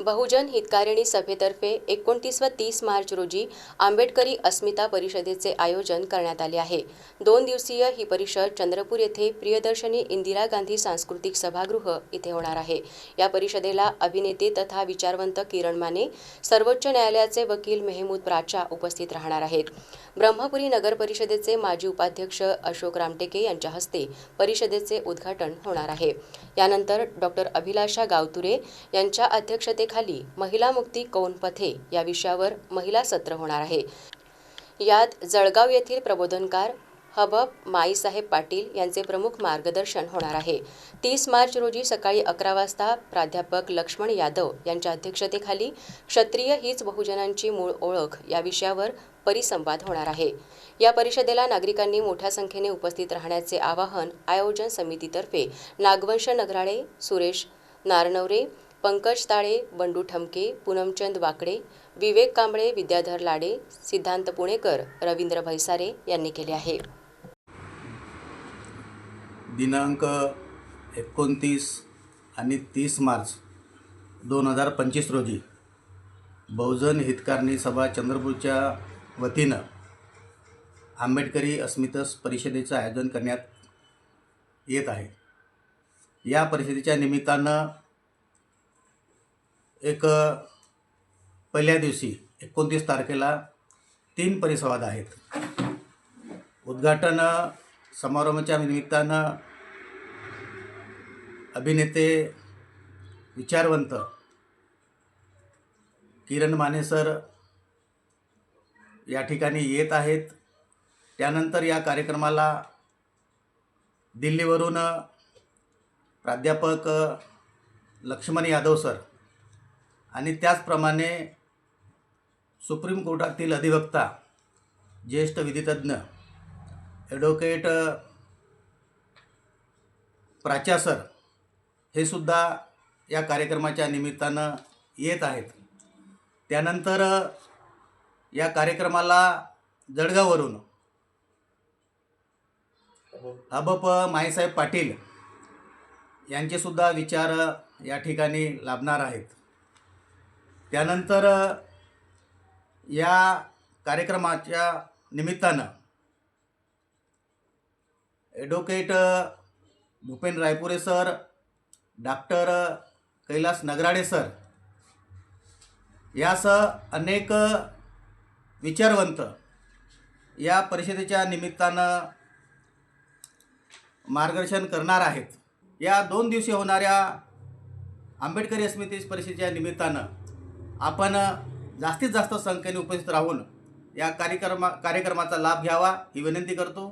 बहुजन हितकारिणी सभेतर्फे एकोणतीस व तीस मार्च रोजी आंबेडकरी अस्मिता परिषदेचे आयोजन करण्यात आले आहे. दोन दिवसीय ही परिषद चंद्रपूर येथे प्रियदर्शनी इंदिरा गांधी सांस्कृतिक सभागृह इथे होणार आहे. या परिषदेला अभिनेते तथा विचारवंत किरण माने सर्वोच्च न्यायालयाचे वकील मेहमूद प्राचा उपस्थित राहणार आहेत. ब्रह्मपुरी नगर परिषदेचे माजी उपाध्यक्ष अशोक रामटेके यांच्या हस्ते परिषदेचे उद्घाटन होणार आहे. यानंतर डॉक्टर अभिलाषा गावतुरे यांच्या अध्यक्षतेखाली महिला मुक्ती कौन पथे या विषयावर महिला सत्र होणार आहे. यात जळगाव येथील प्रबोधनकार हबब माईसाहेब पाटील यांचे प्रमुख मार्गदर्शन होणार आहे. तीस मार्च रोजी सकाळी अकरा वाजता प्राध्यापक लक्ष्मण यादव यांच्या अध्यक्षतेखाली क्षत्रिय हीच बहुजनांची मूळ ओळख या विषयावर परिसंवाद होणार आहे. या परिषदेला नागरिकांनी मोठ्या संख्येने उपस्थित राहण्याचे आवाहन आयोजन समितीतर्फे नागवंश नगराळे सुरेश नारनवरे पंकज ताळे बंडू ठमके पूनमचंद वाकडे विवेक कांबळे विद्याधर लाडे सिद्धांत पुणेकर रवींद्र भैसारे यांनी केले आहे. दिनांक एकोणतीस आणि तीस मार्च दोन हजार पंचवीस रोजी बहुजन हितकारणी सभा चंद्रपूरच्या वतीनं आंबेडकरी अस्मितस परिषदेचं आयोजन करण्यात येत आहे. या परिषदेच्या निमित्तानं एक पहिल्या दिवशी एकोणतीस तारखेला तीन परिसंवाद आहेत. उद्घाटन समारंभाच्या निमित्तानं अभिनेते विचारवंत किरण माने सर या ठिकाणी येत आहेत. त्यानंतर या कार्यक्रमाला दिल्लीवरून प्राध्यापक लक्ष्मण यादव सर आणि त्याचप्रमाणे सुप्रीम कोर्टातील अधिवक्ता ज्येष्ठ विधितज्ञ ॲडव्होकेट प्राचा सर हे सुद्धा या कार्यक्रमाच्या निमित्तानं येत आहेत. त्यानंतर या कार्यक्रमाला जळगाववरून हबप माईसाहेब पाटील यांचेसुद्धा विचार या ठिकाणी लाभणार आहेत. त्यानंतर या कार्यक्रमाच्या निमित्तानं advocate Bhupen Raipure sir doctor Kailas Nagarade sir यासह अनेक विचारवंत या परिषदेच्या निमित्तानं मार्गदर्शन करणार आहेत. या दोन दिवशी होणाऱ्या आंबेडकरी स्मृती परिषदेच्या निमित्तानं आपण जास्तीत जास्त संख्येने उपस्थित राहून या कार्यक्रमा कार्यक्रमाचा लाभ घ्यावा ही विनंती करतो.